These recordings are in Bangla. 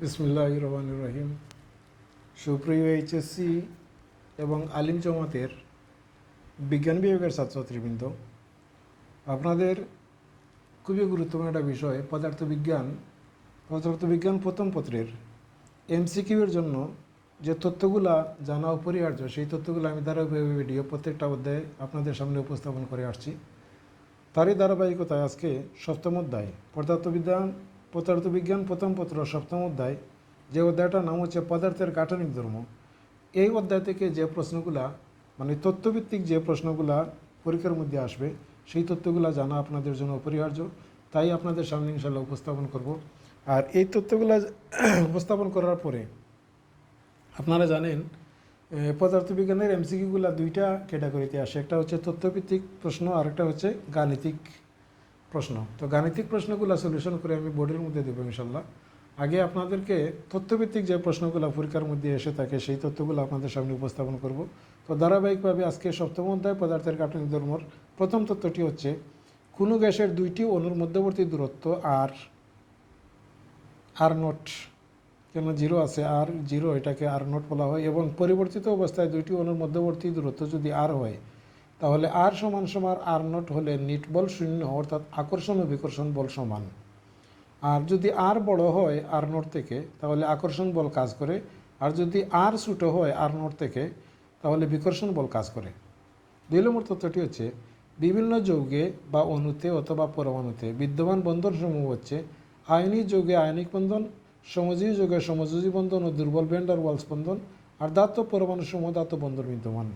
বিসমুল্লাহ রহমান রহিম সুপ্রিয় এইচএসসি এবং আলিম জমাতের বিজ্ঞান বিভাগের ছাত্রছাত্রীবৃন্দ, আপনাদের খুবই গুরুত্বপূর্ণ একটা বিষয়, পদার্থবিজ্ঞান। পদার্থবিজ্ঞান প্রথম পত্রের এমসিকিউর জন্য যে তথ্যগুলা জানা অপরিহার্য, সেই তথ্যগুলো আমি ধারাবাহিক ভিডিও প্রত্যেকটা অধ্যায়ে আপনাদের সামনে উপস্থাপন করে আসছি। তারই ধারাবাহিকতায় আজকে সপ্তম অধ্যায়, পদার্থবিজ্ঞান পদার্থবিজ্ঞান প্রথম পত্র, সপ্তম অধ্যায়, যে অধ্যায়টার নাম হচ্ছে পদার্থের গাঠনিক ধর্ম। এই অধ্যায় থেকে যে প্রশ্নগুলা মানে তথ্যভিত্তিক যে প্রশ্নগুলা পরীক্ষার মধ্যে আসবে, সেই তথ্যগুলা জানা আপনাদের জন্য অপরিহার্য। তাই আপনাদের সামনে ইনশাল্লাহ উপস্থাপন করব। আর এই তথ্যগুলা উপস্থাপন করার পরে আপনারা জানেন পদার্থবিজ্ঞানের এমসিকিউগুলো দুইটা ক্যাটাগরিতে আসে। একটা হচ্ছে তথ্যভিত্তিক প্রশ্ন আর একটা হচ্ছে গাণিতিক। প্রশ্ন। তো গাণিতিক প্রশ্নগুলো সলিউশন করে আমি বোর্ডের মধ্যে দেবো ইনশাল্লাহ। আগে আপনাদেরকে তথ্যভিত্তিক যে প্রশ্নগুলো পরীক্ষার মধ্যে এসে থাকে, সেই তথ্যগুলো আপনাদের সামনে উপস্থাপন করব। তো ধারাবাহিকভাবে আজকে সপ্তম অধ্যায় পদার্থের কাঠনিক ধর্মর প্রথম তথ্যটি হচ্ছে, কোনো গ্যাসের দুইটি অণুর মধ্যবর্তী দূরত্ব আর আর নট, কেন জিরো আছে, আর জিরো এটাকে আর নট বলা হয় এবং পরিবর্তিত অবস্থায় দুইটি অণুর মধ্যবর্তী দূরত্ব যদি আর হয় তাহলে আর সমান সমান আর নট হলে নিট বল শূন্য, অর্থাৎ আকর্ষণ ও বিকর্ষণ বল সমান। আর যদি আর বড় হয় আর নট থেকে, তাহলে আকর্ষণ বল কাজ করে। আর যদি আর ছোটো হয় আর নট থেকে, তাহলে বিকর্ষণ বল কাজ করে। দুই নম্বর তথ্যটি হচ্ছে, বিভিন্ন যৌগে বা অণুতে অথবা পরমাণুতে বিদ্যমান বন্ধন সমূহ হচ্ছে আয়নিক যৌগে আয়নিক বন্ধন সমজীবী যৌগে সমযোজী বন্ধন ও দুর্বল ব্যান্ডার ওয়ালস বন্ধন, আর দাত্ত পরমাণু সমূহ দাত্ত বন্ধন বিদ্যমান।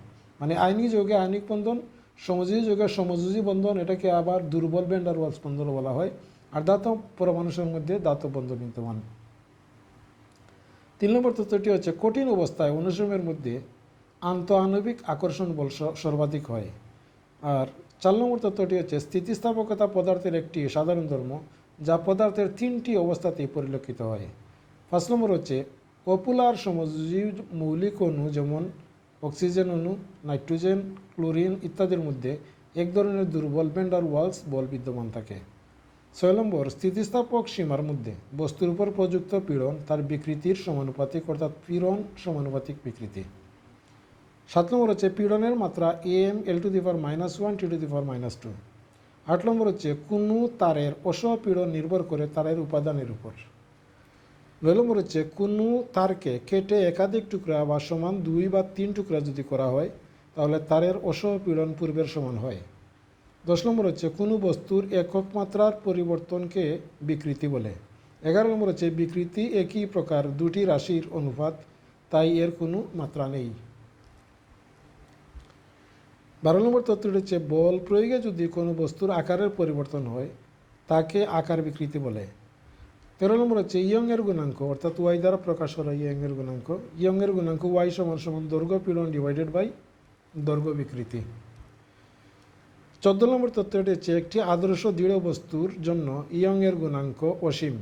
মানে আইনি যৌগে আইনিক বন্ধন সমজীবী যৌগে সমযোজী বন্ধন, এটাকে আবার দুর্বল ব্যান্ডার ওয়ালস বন্ধন বলা হয়। আর দাত্ত পরমাণুর মধ্যে দাত্ত বন্ধন বিদ্যমান। তিন নম্বর তথ্যটি হচ্ছে, কঠিন অবস্থায় অনুশ্রমের মধ্যে আন্তঃআণবিক আকর্ষণ বল সর্বাধিক হয়। আর চার নম্বর তত্ত্বটি হচ্ছে, স্থিতিস্থাপকতা পদার্থের একটি সাধারণ ধর্ম, যা পদার্থের তিনটি অবস্থাতেই পরিলক্ষিত হয়। পাঁচ নম্বর হচ্ছে পপুলার সমজীব মৌলিক অণু যেমন অক্সিজেন অণু, নাইট্রোজেন, ক্লোরিন ইত্যাদির মধ্যে এক ধরনের দুর্বল ব্যান্ডার ওয়ালস বল বিদ্যমান থাকে। ছয় নম্বর, স্থিতিস্থাপক সীমার মধ্যে বস্তুর উপর প্রযুক্ত পীড়ন তার বিকৃতির সমানুপাতিক অর্থাৎ পীড়ন সমানুপাতিক বিকৃতি। সাত নম্বর হচ্ছে পীড়নের মাত্রা এ M L to the power minus one T to the power minus two আট নম্বর হচ্ছে কোনো তারের অসপীড়ন নির্ভর করে তারের উপাদানের উপর। নম্বর হচ্ছে কোনো তারকে কেটে একাধিক টুকরা বা সমান দুই বা তিন টুকরা যদি করা হয়, তাহলে তারের অসপীড়ন পূর্বের সমান হয়। দশ নম্বর হচ্ছে কোনো বস্তুর একক মাত্রার পরিবর্তনকে বিকৃতি বলে। এগারো নম্বর হচ্ছে বিকৃতি একই প্রকার দুটি রাশির অনুপাত, তাই এর কোনো মাত্রা নেই। বারো নম্বর তত্ত্বটি হচ্ছে বল প্রয়োগে যদি কোনো বস্তুর আকারের পরিবর্তন হয়, তাকে আকার বিকৃতি বলে। তেরো নম্বর হচ্ছে ইয়ংয়ের গুণাঙ্ক অর্থাৎ ওয়াই দ্বারা প্রকাশ করা ইয়ংয়ের গুণাঙ্ক ইয়ংয়ের গুণাঙ্ক ওয়াই সমান সমান দৈর্ঘ্য পীড়ন ডিভাইডেড বাই দৈর্ঘ্য বিকৃতি চোদ্দ নম্বর তত্ত্বটি হচ্ছে একটি আদর্শ দৃঢ় বস্তুর জন্য ইয়ংয়ের গুণাঙ্ক অসীম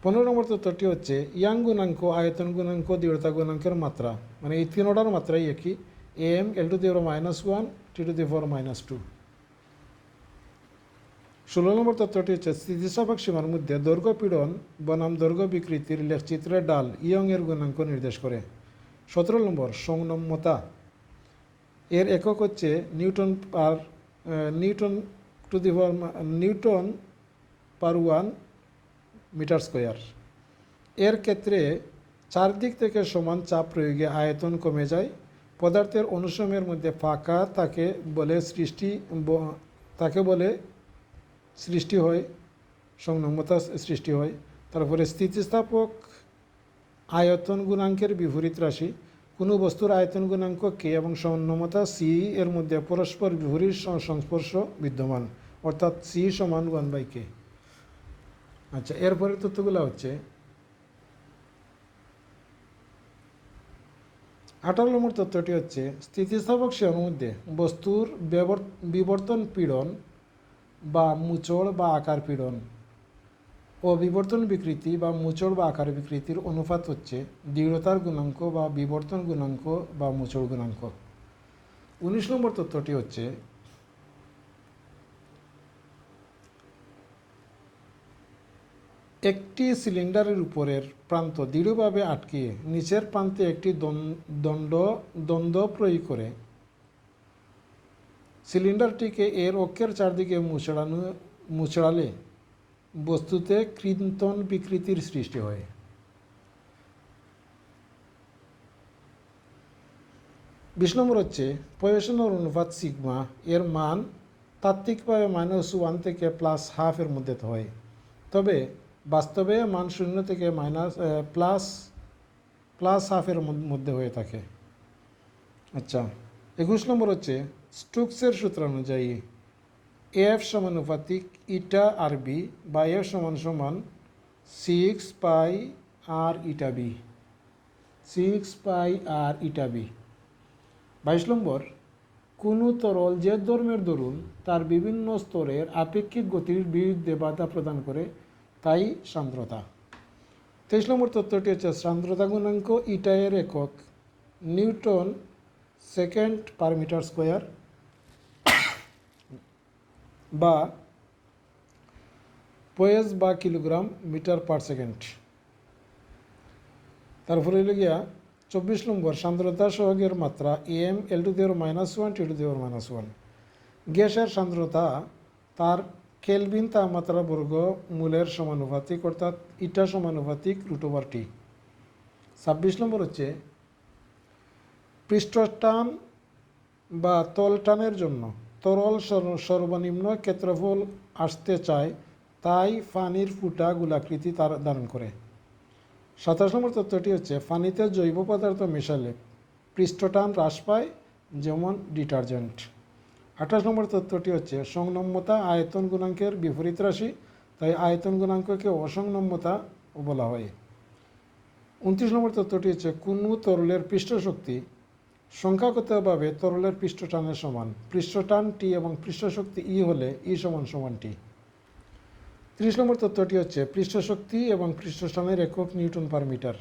পনেরো নম্বর তত্ত্বটি হচ্ছে ইয়াং গুণাঙ্ক আয়তন গুণাঙ্ক দৃঢ়তা গুণাঙ্কের মাত্রা মানে এই তিনোটার মাত্রাই একই M L to the minus one T to the four minus two ষোলো নম্বর তত্ত্বটি হচ্ছে স্থিতিস্থাপক সীমার মধ্যে দৈর্ঘ্য পীড়ন, বনাম দৈর্ঘ্য বিকৃতির লেখচিত্রের ডাল ইয়ং এর গুণাঙ্ক নির্দেশ করে। সতেরো নম্বর সংনম্যতা এর একক হচ্ছে newton per newton to the power newton per one metre square. এর ক্ষেত্রে চারদিক থেকে সমান চাপ প্রয়োগে আয়তন কমে যায় পদার্থের অনুশ্রমের মধ্যে ফাঁকা তাকে বলে সৃষ্টি তাকে বলে সৃষ্টি হয় সংনম্যতা সৃষ্টি হয়। তারপরে স্থিতিস্থাপক আয়তন গুণাঙ্কের বিপরীত রাশি। কোনো বস্তুর আয়তন গুণাঙ্ক কে এবং সংনমতা সি এর মধ্যে পরস্পর বিপরীত সংস্পর্শ বিদ্যমান, অর্থাৎ সি সমান ওয়ান বাই কে আচ্ছা এরপরের তথ্যগুলো হচ্ছে আঠারো নম্বর তথ্যটি হচ্ছে, স্থিতিস্থাপক সেবার মধ্যে বস্তুর বিবর্তন পীড়ন বা মুচড় বা আকার পীড়ন ও বিবর্তন বিকৃতি বা মুচড় বা আকার বিকৃতির অনুপাত হচ্ছে দৃঢ়তার গুণাঙ্ক বা বিবর্তন গুণাঙ্ক বা মুচড় গুণাঙ্ক। উনিশ নম্বর তথ্যটি হচ্ছে একটি সিলিন্ডারের উপরের প্রান্ত দৃঢ়ভাবে আটকিয়ে নিচের প্রান্তে একটি দণ্ড দ্বন্দ্ব প্রয়োগ করে। সিলিন্ডারটিকে এর অক্ষের চারদিকে মুচড়ানো মুচড়ালে বস্তুতে কৃন্তন বিকৃতির সৃষ্টি হয়। বিশ নম্বর হচ্ছে পয়সনের অনুপাত সিগমা, এর মান তাত্ত্বিকভাবে মাইনাস ওয়ান থেকে প্লাস হাফের মধ্যে হয়। তবে বাস্তবে মান শূন্য থেকে মাইনাস প্লাস প্লাস হাফের মধ্যে হয়ে থাকে। আচ্ছা একুশ নম্বর হচ্ছে, স্টুকসের সূত্র অনুযায়ী, এফ সমানুপাতিক ইটা আর বি বা এফ সমান সমান six pi R eta B. Six pi R eta B. বাইশ নম্বর, কোনো তরল যে ধর্মের দরুন তার বিভিন্ন স্তরের আপেক্ষিক গতির বিরুদ্ধে বাধা প্রদান করে তাই সান্দ্রতা। তেইশ নম্বর তত্ত্বটি হচ্ছে সান্দ্রতা গুণাঙ্ক ইটায়ের একক newton second per metre square বা পয়েস বা কিলোগ্রাম মিটার পার সেকেন্ড। তারপরে হইল গিয়া চব্বিশ নম্বর সান্দ্রতা সহগের মাত্রা M L to the power minus one T to the power minus one গ্যাসের সান্দ্রতা তার কেলভিন তাপমাত্রা বর্গ মূলের সমানুপাতিক, অর্থাৎ ইটা সমানুপাতিক রুট ওভার টি। ছাব্বিশ নম্বর হচ্ছে পৃষ্ঠটান বা তলটানের জন্য তরল সর্বনিম্ন ক্ষেত্রফল আসতে চায়, তাই পানির ফুটা গোলাকৃতি তার ধারণ করে। সাতাশ নম্বর তথ্যটি হচ্ছে পানিতে জৈব পদার্থ মেশালে পৃষ্ঠটান হ্রাস পায় যেমন ডিটারজেন্ট। আঠাশ নম্বর তত্ত্বটি হচ্ছে সংনম্যতা আয়তন গুণাঙ্কের বিপরীত রাশি, তাই আয়তন গুণাঙ্ককে অসংনম্যতা বলা হয়। উনত্রিশ নম্বর তত্ত্বটি হচ্ছে কোনো তরলের পৃষ্ঠশক্তি সংখ্যাগতভাবে তরলের পৃষ্ঠটানের সমান, পৃষ্ঠটান টি এবং পৃষ্ঠশক্তি ই হলে ই সমান সমান টি। ত্রিশ নম্বর তত্ত্বটি হচ্ছে, পৃষ্ঠশক্তি এবং পৃষ্ঠস্থানের একক নিউটন পার মিটার।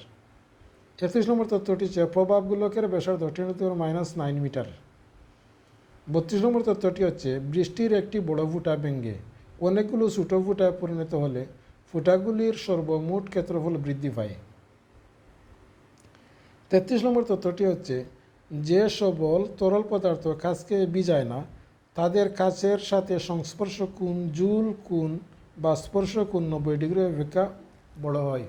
একত্রিশ নম্বর তত্ত্বটি হচ্ছে, প্রভাবগুলোকের ব্যাসার্ধ টেন মাইনাস নাইন মিটার। বত্রিশ নম্বর তথ্যটি হচ্ছে, বৃষ্টির একটি বড় ফুটা ভেঙ্গে অনেকগুলো ছোটো ফুটায় পরিণত হলে ফুটাগুলির সর্বমোট ক্ষেত্রফল বৃদ্ধি পায়। তেত্রিশ নম্বর তথ্যটি হচ্ছে, যে সবল তরল পদার্থ কাজকে বিজায় না, তাদের কাছের সাথে সংস্পর্শ কোণ, জুল কোণ বা স্পর্শ কোণ নব্বই ডিগ্রি অপেক্ষা বড় হয়।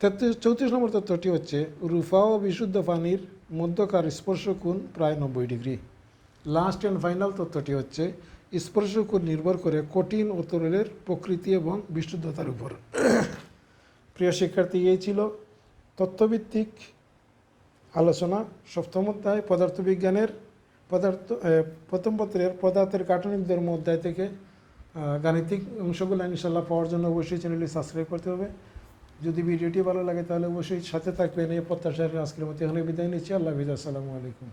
তেত্রিশ, চৌত্রিশ নম্বর তথ্যটি হচ্ছে, রুফা ও বিশুদ্ধ পানির মধ্যকার স্পর্শ কোণ প্রায় নব্বই ডিগ্রি। লাস্ট অ্যান্ড ফাইনাল তথ্যটি হচ্ছে স্পর্শ কোণ নির্ভর করে কঠিন ও তরলের প্রকৃতি এবং বিশুদ্ধতার উপর। প্রিয় শিক্ষার্থী, এই ছিল তত্ত্বভিত্তিক আলোচনা। সপ্তম অধ্যায়, পদার্থবিজ্ঞানের পদার্থ প্রথম পত্রের পদার্থের গাঠনিক ধর্ম অধ্যায় থেকে গাণিতিক অংশগুলো ইনশাল্লাহ পাওয়ার জন্য অবশ্যই চ্যানেলটি সাবস্ক্রাইব করতে হবে। যদি ভিডিওটি ভালো লাগে তাহলে অবশ্যই সাথে থাকবেন। এই প্রত্যাশার আজকের মতো এখানে বিদায় নিচ্ছি। আল্লাহ হাফিজ। আসসালামু আলাইকুম।